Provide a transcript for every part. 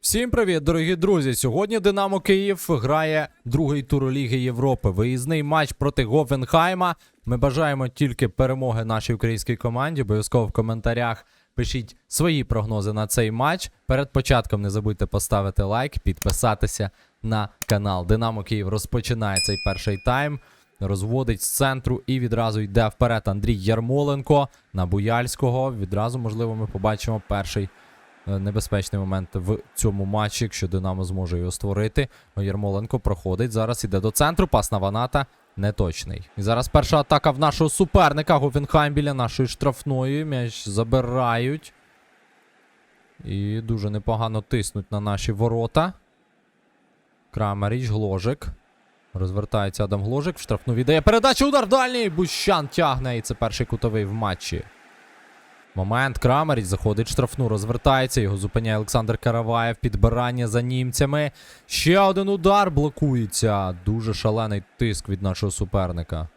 Всім привіт, дорогі друзі! Сьогодні Динамо Київ грає другий тур Ліги Європи. Виїзний матч проти Гофенхайма. Ми бажаємо тільки перемоги нашій українській команді. Обов'язково в коментарях пишіть свої прогнози на цей матч. Перед початком не забудьте поставити лайк, підписатися на канал. Динамо Київ розпочинає цей перший тайм. Розводить з центру і відразу йде вперед Андрій Ярмоленко на Буяльського. Відразу, можливо, ми побачимо перший небезпечний момент в цьому матчі, якщо Динамо зможе його створити. Ярмоленко проходить. Зараз іде до центру. Пас на Ваната неточний. І зараз перша атака в нашого суперника. Гофенхайм біля нашої штрафної. М'яч забирають. І дуже непогано тиснуть на наші ворота. Крамеріч, Гложик. Розвертається Адам Гложик. В штрафну віддає передачу. Удар дальній. Бущан тягне. І це перший кутовий в матчі. Момент. Крамеріч заходить штрафну, розвертається. Його зупиняє Олександр Караваєв. Підбирання за німцями. Ще один удар блокується. Дуже шалений тиск від нашого суперника.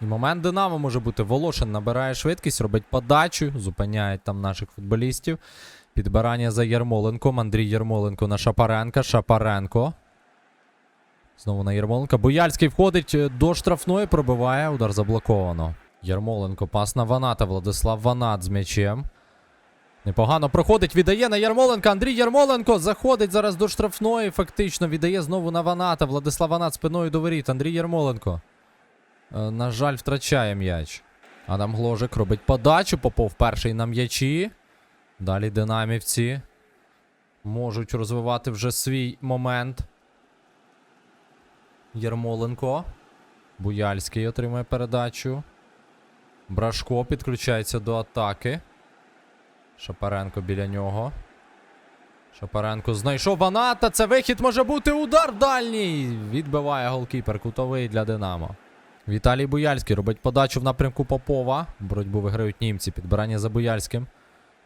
І момент Динамо може бути. Волошин набирає швидкість, робить подачу, зупиняють там наших футболістів. Підбирання за Ярмоленком. Андрій Ярмоленко на Шапаренка. Шапаренко. Знову на Ярмоленка. Бояльський входить е, до штрафної, пробиває. Удар заблоковано. Ярмоленко, пас на Ваната. Владислав Ванат з м'ячем. Непогано проходить, віддає на Ярмоленка. Андрій Ярмоленко заходить зараз до штрафної. Фактично віддає знову на Ваната. Владислав Ванат спиною до воріт. Андрій Ярмоленко. Е, на жаль, втрачає м'яч. Адам Гложик робить подачу. Попов перший на м'ячі. Далі динамівці можуть розвивати вже свій момент. Ярмоленко. Буяльський отримує передачу. Брашко підключається до атаки. Шапаренко біля нього. Шапаренко знайшов Ваната. Це вихід може бути удар дальній. Відбиває голкіпер. Кутовий для Динамо. Віталій Буяльський робить подачу в напрямку Попова. Боротьбу виграють німці. Підбирання за Буяльським.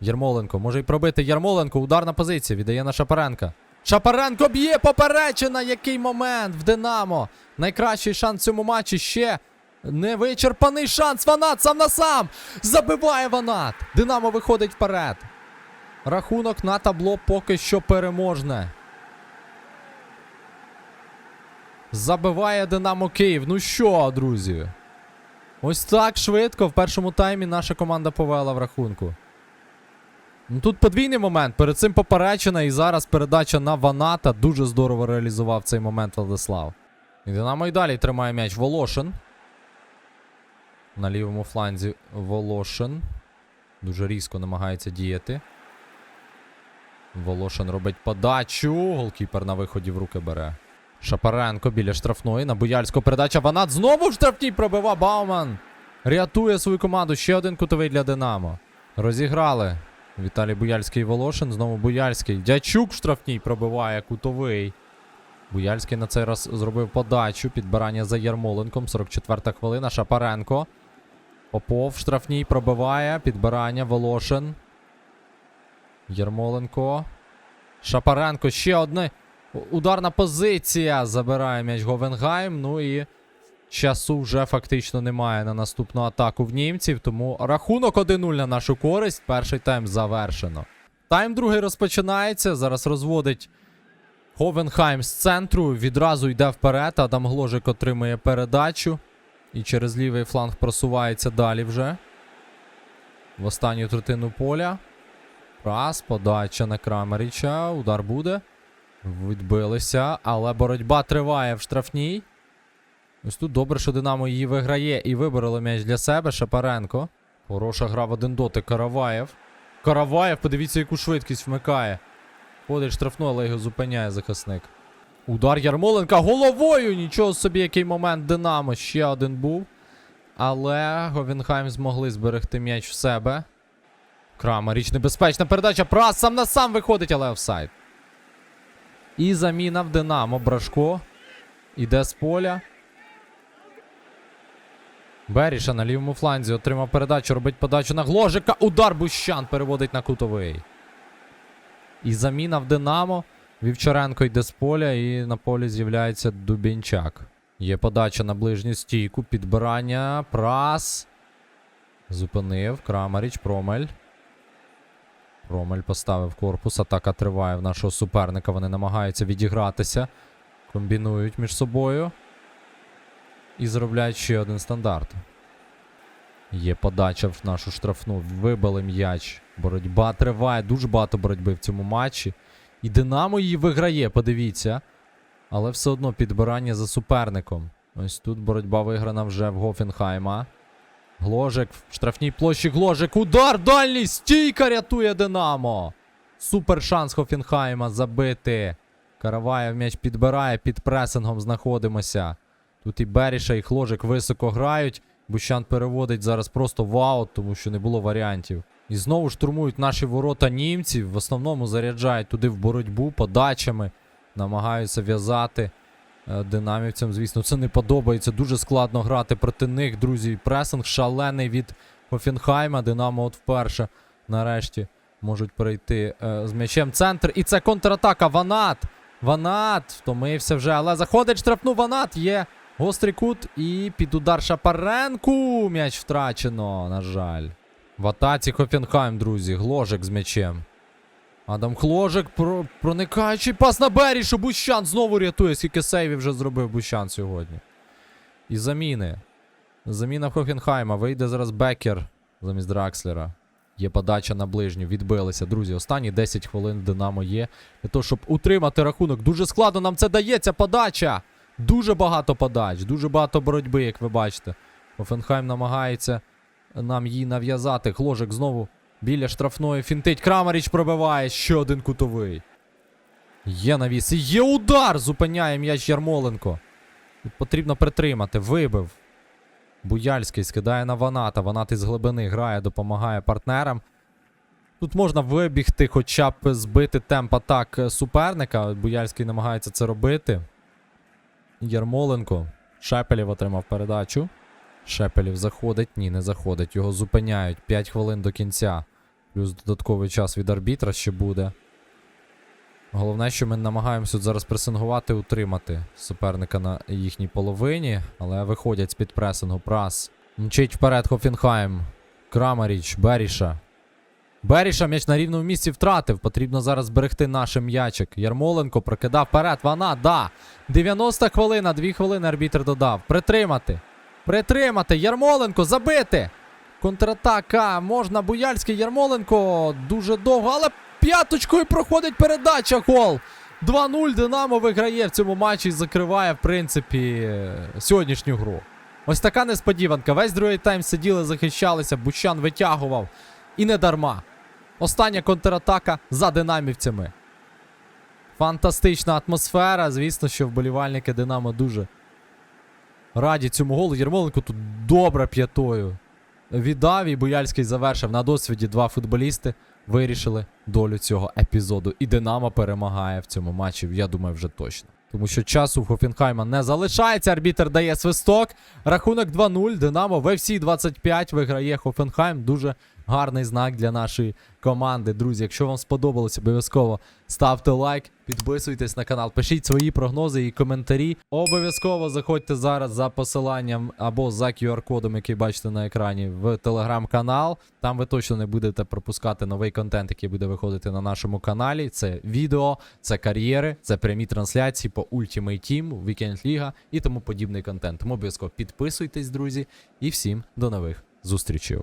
Ярмоленко може й пробити. Ярмоленко. Ударна позиція. Віддає на Шапаренка. Шапаренко б'є поперечина. Який момент в Динамо. Найкращий шанс в цьому матчі ще. Невичерпаний шанс. Ванат сам на сам. Забиває Ванат. Динамо виходить вперед. Рахунок на табло поки що переможне. Забиває Динамо Київ. Ну що, друзі? Ось так швидко в першому таймі наша команда повела в рахунку. Ну тут подвійний момент. Перед цим поперечина і зараз передача на Ваната. Дуже здорово реалізував цей момент Владислав. І Динамо і далі тримає м'яч Волошин. На лівому фланзі Волошин. Дуже різко намагається діяти. Волошин робить подачу. Голкіпер на виході в руки бере. Шапаренко біля штрафної. На Буяльську передача. Ванат знову в штрафній пробива Бауман. Рятує свою команду. Ще один кутовий для Динамо. Розіграли. Віталій Буяльський Волошин. Знову Буяльський. Дячук в штрафній пробиває кутовий. Буяльський на цей раз зробив подачу. Підбирання за Ярмоленком. 44-та хвилина. Шапаренко. Попов штрафній пробиває. Підбирання. Волошин. Ярмоленко. Шапаренко. Ще одна ударна позиція. Забирає м'яч Говенгайм. Ну і часу вже фактично немає на наступну атаку в німців. Тому рахунок 1-0 на нашу користь. Перший тайм завершено. Тайм другий розпочинається. Зараз розводить Говенхайм з центру. Відразу йде вперед. Адам Гложик отримує передачу. І через лівий фланг просувається далі вже. В останню третину поля. Раз, подача на Крамеріча. Удар буде. Відбилися, але боротьба триває в штрафній. Ось тут добре, що Динамо її виграє і вибороли м'яч для себе. Шапаренко. Хороша гра в один дотик. Караваєв. Караваєв, подивіться, яку швидкість вмикає. Ходить штрафну, але його зупиняє захисник. Удар Ярмоленка головою. Нічого собі, який момент Динамо. Ще один був. Але Говінхайм змогли зберегти м'яч в себе. Крамаріч небезпечна передача. Прас сам на сам виходить, але офсайд. І заміна в Динамо. Брашко. Іде з поля. Беріша на лівому фланзі отримав передачу, робить подачу на Гложика. Удар Бущан переводить на кутовий. І заміна в Динамо. Вівчаренко йде з поля, і на полі з'являється Дубінчак. Є подача на ближню стійку, підбирання, прас. Зупинив. Крамаріч, промель. Ромель поставив корпус. Атака триває в нашого суперника. Вони намагаються відігратися. Комбінують між собою. І заробляють ще один стандарт. Є подача в нашу штрафну. Вибили м'яч. Боротьба триває. Дуже багато боротьби в цьому матчі. І Динамо її виграє, подивіться. Але все одно підбирання за суперником. Ось тут боротьба виграна вже в Гофенхайма. Гложик в штрафній площі. Гложик. Удар дальній! Стійка рятує Динамо. Супер шанс Хофенхайма забити. Караваєв м'яч підбирає, під пресингом знаходимося. Тут і Беріша, і Хложик високо грають. Бущан переводить зараз просто в аут, тому що не було варіантів. І знову штурмують наші ворота німців. В основному заряджають туди в боротьбу подачами, намагаються в'язати е, динамівцям. Звісно, це не подобається. Дуже складно грати проти них, друзі. Пресинг шалений від Хофенхайма. Динамо от вперше нарешті можуть перейти е, з м'ячем центр. І це контратака. Ванат. Ванат втомився вже, але заходить штрафну Ванат. Є гострий кут і під удар Шапаренку. М'яч втрачено, на жаль. В атаці Хофенхайм, друзі. Гложик з м'ячем. Адам Хложик про... проникаючий пас на Берішу. Бущан знову рятує, скільки сейвів вже зробив Бущан сьогодні. І заміни. Заміна Хофенхайма. Вийде зараз Бекер замість Дракслера. Є подача на ближню. Відбилися, друзі. Останні 10 хвилин Динамо є. Для того, щоб утримати рахунок. Дуже складно нам це дається. Подача. Дуже багато подач, дуже багато боротьби, як ви бачите. Офенхайм намагається нам її нав'язати. Хложик знову біля штрафної фінтить. Крамаріч пробиває. Ще один кутовий. Є навіс. І є удар! Зупиняє м'яч Ярмоленко. Тут потрібно притримати. Вибив. Буяльський скидає на Ваната. Ванат із глибини грає, допомагає партнерам. Тут можна вибігти, хоча б збити темп атак суперника. Буяльський намагається це робити. Ярмоленко. Шепелів отримав передачу. Шепелів заходить. Ні, не заходить. Його зупиняють. 5 хвилин до кінця. Плюс додатковий час від арбітра ще буде. Головне, що ми намагаємося зараз пресингувати, утримати суперника на їхній половині, але виходять з-під пресингу. Прас. Мчить вперед Хофенхайм. Крамаріч, Беріша. Беріша м'яч на рівному місці втратив. Потрібно зараз зберегти наш м'ячик. Ярмоленко прокидав вперед. Вона, да. 90 хвилина, 2 хвилини арбітр додав. Притримати. Притримати. Ярмоленко, забити. Контратака. Можна Буяльський Ярмоленко. Дуже довго, але п'яточкою проходить передача. Гол. 2-0 Динамо виграє в цьому матчі і закриває, в принципі, сьогоднішню гру. Ось така несподіванка. Весь другий тайм сиділи, захищалися, Бущан витягував. І не дарма. Остання контратака за динамівцями. Фантастична атмосфера. Звісно, що вболівальники Динамо дуже раді цьому голу. Єрмоленко тут добре п'ятою. Віддав і Буяльський завершив на досвіді. Два футболісти вирішили долю цього епізоду. І Динамо перемагає в цьому матчі, я думаю, вже точно. Тому що часу в Хофенхайма не залишається. Арбітер дає свисток. Рахунок 2-0. Динамо в всі 25 виграє Хофенхайм. Дуже гарний знак для нашої команди. Друзі, якщо вам сподобалось, обов'язково ставте лайк, підписуйтесь на канал, пишіть свої прогнози і коментарі. Обов'язково заходьте зараз за посиланням або за QR-кодом, який бачите на екрані, в телеграм-канал. Там ви точно не будете пропускати новий контент, який буде виходити на нашому каналі. Це відео, це кар'єри, це прямі трансляції по Ultimate Team, Weekend Liga і тому подібний контент. Тому обов'язково підписуйтесь, друзі, і всім до нових зустрічей.